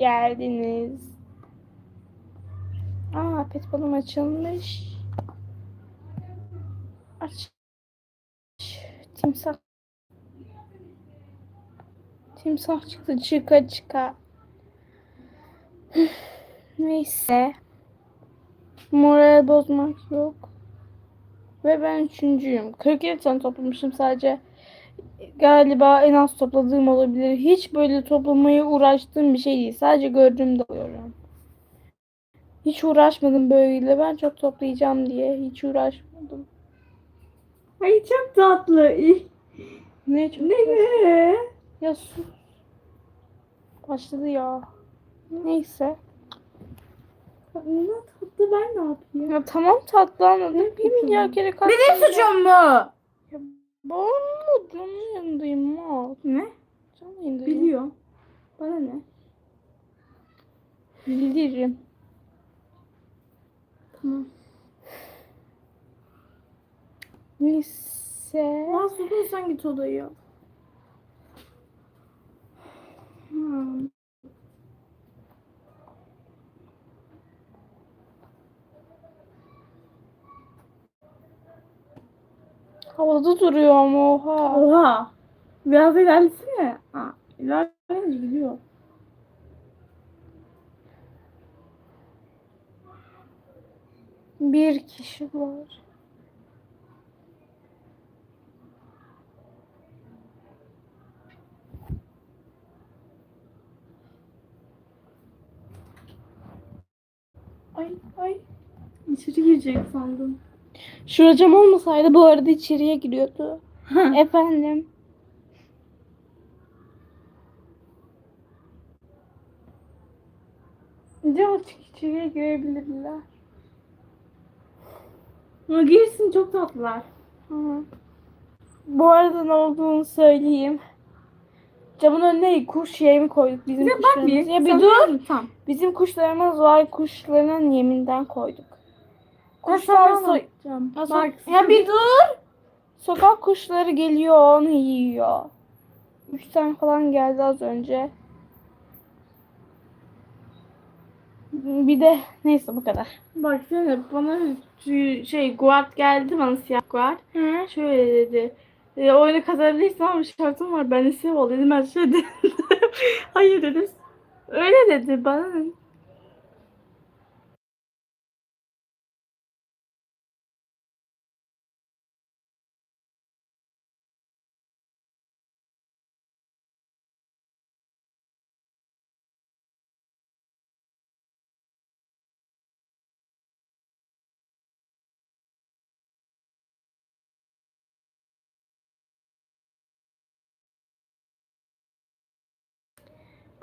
geldiniz. Aa pet balım açılmış. Aç. Timsah. Timsah çıktı çıka çıka. Neyse. Moral bozmak yok. Ve ben üçüncüyüm. 47 tane toplamışım sadece. Galiba en az topladığım olabilir. Hiç böyle toplamaya uğraştığım bir şey değil. Sadece gördüğümde alıyorum. Hiç uğraşmadım böyle. Ben çok toplayacağım diye. Hiç uğraşmadım. Ay çok tatlı. Ne çok Ne ne? Ya sus. Başladı ya. Neyse. Ne tatlı ben ne yapayım? Ya tamam tatlı anladım. Bir milyar kere kaç Benim suçum mu? Bağırma canın yanındayım mal. Ne? Canın yanındayım. Biliyorum. Bana ne? Bilirim. Tamam. Neyse. Sultan sen git odaya. Hmm. Havada duruyor ama oha. Oha. Biraz ilerlesene. Ha, ilerleyince gidiyor. Bir kişi var. Ay ay. İçeri girecek sandım. Şura cam olmasaydı bu arada içeriye giriyordu. Efendim. Açık içeriye girebilirler. Ama girsin çok tatlılar. Hı. Bu arada ne olduğunu söyleyeyim. Camın önüne kuş yemi koyduk bizim bak kuşlarımız. bir. Ya bir dur. Bizim kuşlarımız var. Kuşların yeminden koyduk. Kuşlar sana so- anlatacağım. Ya, so- Bak. ya bir dur. Sokak kuşları geliyor onu yiyor. Üç tane falan geldi az önce. Bir de neyse bu kadar. Bak sen bana şey guard geldi bana siyah guard. Hı? Şöyle dedi. E, oyunu kazanabilirsin ama şartım var. Ben de sev ol dedim. Ben şöyle dedim. Hayır dedim. Öyle dedi bana.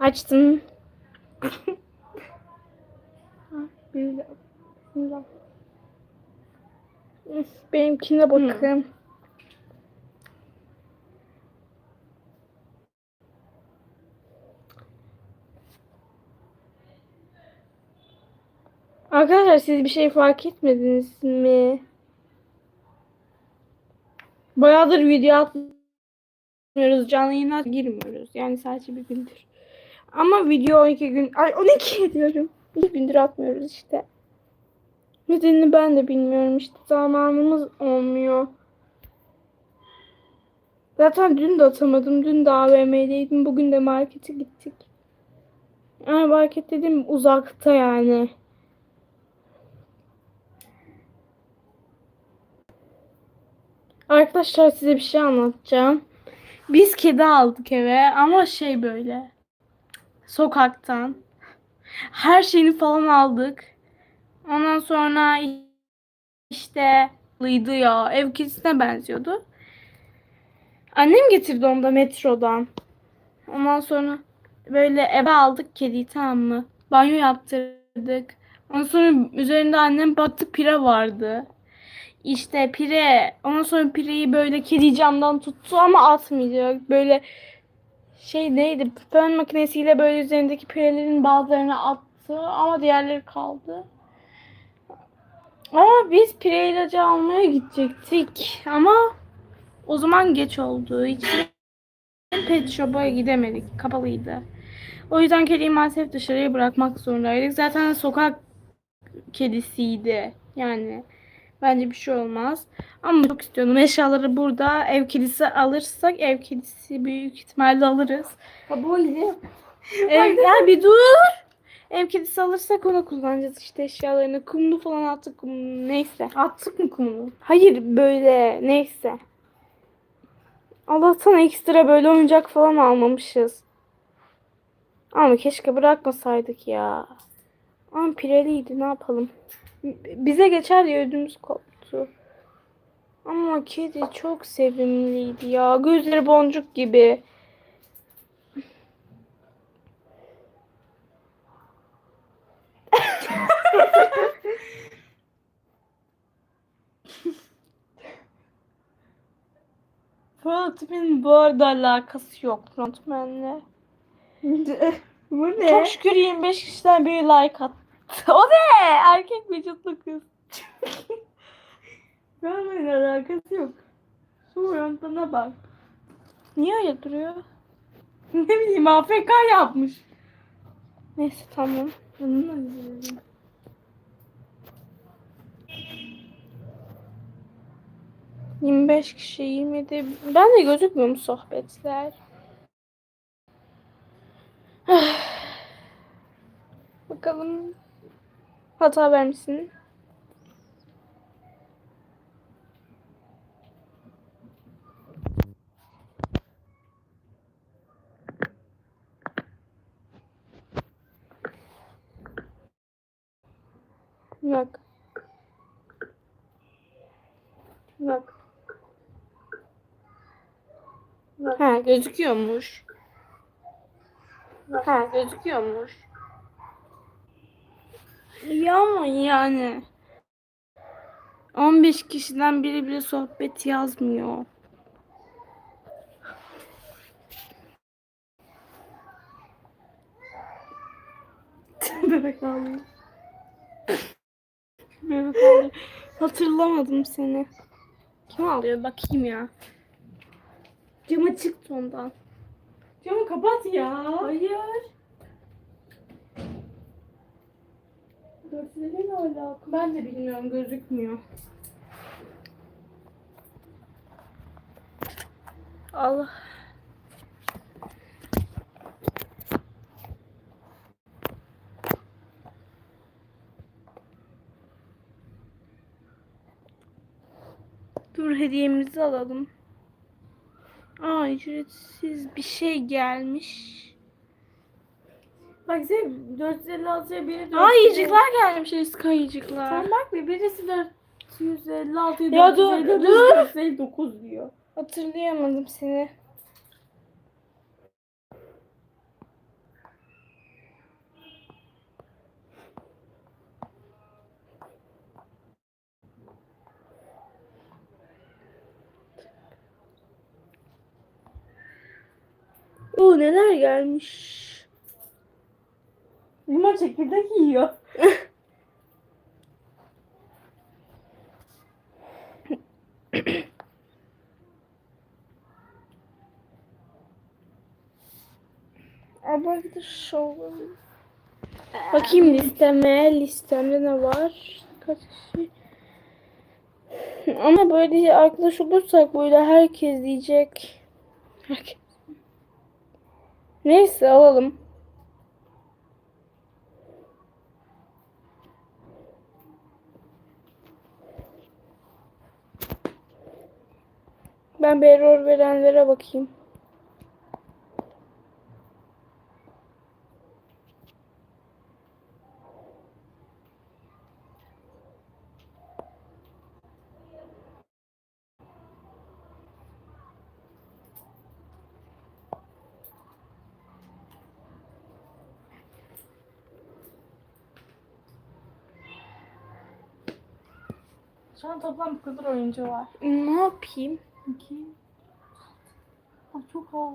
Açtım. Benimkine bakın. Arkadaşlar siz bir şey fark etmediniz mi? Bayağıdır video atmıyoruz. Canlı yayına girmiyoruz. Yani sadece bir gündür. Ama video 12 gün... Ay 12 diyorum. Bir gündür atmıyoruz işte. Nedenini ben de bilmiyorum işte. Zamanımız olmuyor. Zaten dün de atamadım. Dün de AVM'deydim. Bugün de markete gittik. Yani market dedim uzakta yani. Arkadaşlar size bir şey anlatacağım. Biz kedi aldık eve ama şey böyle. Sokaktan. Her şeyini falan aldık. Ondan sonra işte lıydı ya. Ev kedisine benziyordu. Annem getirdi onu da metrodan. Ondan sonra böyle eve aldık kediyi tamam mı? Banyo yaptırdık. Ondan sonra üzerinde annem baktı pire vardı. İşte pire. Ondan sonra pireyi böyle kedi camdan tuttu ama atmayacak. Böyle şey neydi? Fön makinesiyle böyle üzerindeki pirelerin bazılarını attı ama diğerleri kaldı. Ama biz pire ilacı almaya gidecektik ama o zaman geç olduğu için pet shop'a gidemedik. Kapalıydı. O yüzden kediyi maalesef dışarıya bırakmak zorundaydık. Zaten sokak kedisiydi. Yani bence bir şey olmaz. Ama çok istiyordum. Eşyaları burada. Ev kedisi alırsak ev kedisi büyük ihtimalle alırız. Edeyim. Ev, ya bir dur. Ev kedisi alırsak onu kullanacağız işte eşyalarını. Kumlu falan attık. kum- Neyse. Attık mı kumunu? Hayır böyle neyse. Allah'tan ekstra böyle oyuncak falan almamışız. Ama keşke bırakmasaydık ya. Ama pireliydi ne yapalım. Bize geçer diye ödümüz koptu. Ama kedi çok sevimliydi ya. Gözleri boncuk gibi. Frontman'in bu arada alakası yok Frontman'le. Bu ne? Çok şükür 25 kişiden biri like attı. O ne? Erkek vücutlu kız. Benimle alakası yok. Su yönteme bak. Niye öyle duruyor? ne bileyim AFK yapmış. Neyse tamam. Bununla gidelim. Cık, 25 kişi 27. Ben de gözükmüyor mu sohbetler? Hata vermişsin. Bak. Bak. Ha gözüküyormuş. Ha gözüküyormuş. İyi ama yani. 15 kişiden biri bile sohbet yazmıyor. Bebek ağlıyor. Bebek ağlıyor. Hatırlamadım seni. Kim ağlıyor bakayım ya. Cama çıktı ondan. Camı kapat ya. Hayır. Dörtleriyle alakalı. Ben de bilmiyorum gözükmüyor. Allah. Dur hediyemizi alalım. Aa ücretsiz bir şey gelmiş. Bak sen 456'ya biri 456. Ayıcıklar gelmiş eski ayıcıklar. Sen bak bir birisi 456 Ya dur, 459 dur. 459 diyor. Hatırlayamadım seni. Oo neler gelmiş. Limon çekirdek yiyor. Abartı şov. Bakayım listeme. Listemde ne var? Kaç kişi? Ama böyle arkadaş olursak böyle herkes diyecek. Herkes. Neyse alalım. Ben bir error verenlere bakayım. Şu an toplam bu kadar oyuncu var. Ne yapayım? 2 Aa, çok az.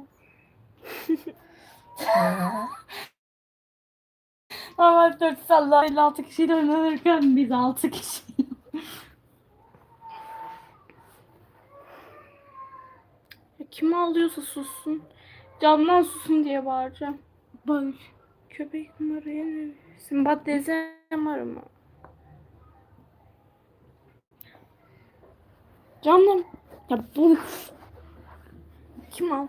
Normal 456 kişiyle oynanırken biz 6 kişi. Kim ağlıyorsa sussun. Camdan susun diye bağıracağım. Bak. Köpek numaraya ne? Simbat desem var mı? Canım. Ya bu kim al?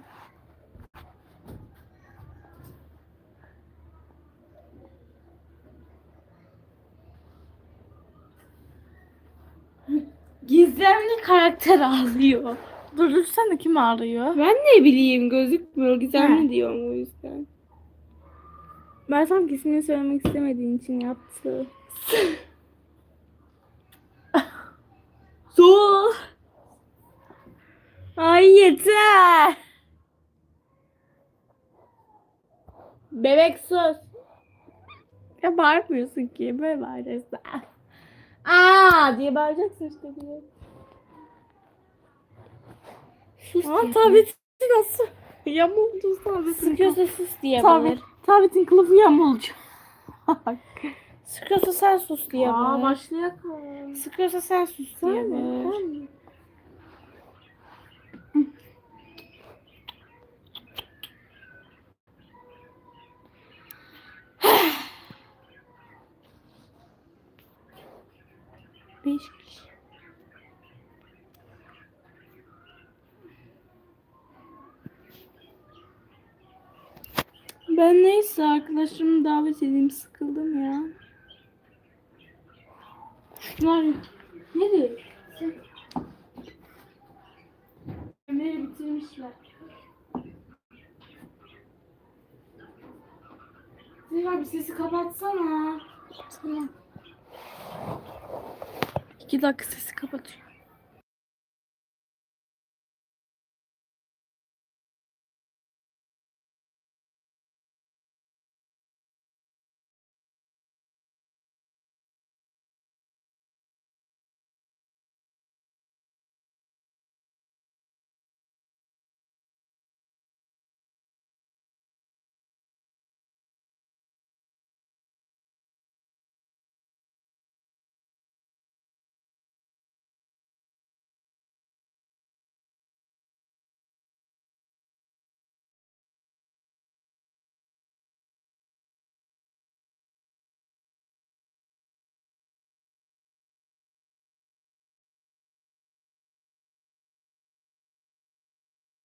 Gizemli karakter ağlıyor. Durursana kim ağrıyor? Ben ne bileyim gözükmüyor. Gizemli diyorum o yüzden. Ben sanki ismini söylemek istemediğin için yaptı. Su. Ay yeter. Bebek sus. Ya bağırmıyorsun ki. Böyle bağırırsın. Aa diye bağıracaksın işte diye. Sus Ama diye. tabletin nasıl? Yamuldu tabletin. Sıkıyorsa sus diye Tablet, bağır. tabletin kılıfı yamulacak. Sıkıyorsa sen sus diye Aa bağır. başlayak. Sıkıyorsa sen sus diye bağır. Ben neyse arkadaşlarımı davet edeyim sıkıldım ya. Şunlar nereye? Yemeği bitirmişler. Zira bir sesi kapatsana. Tamam. İki dakika sesi kapatıyor.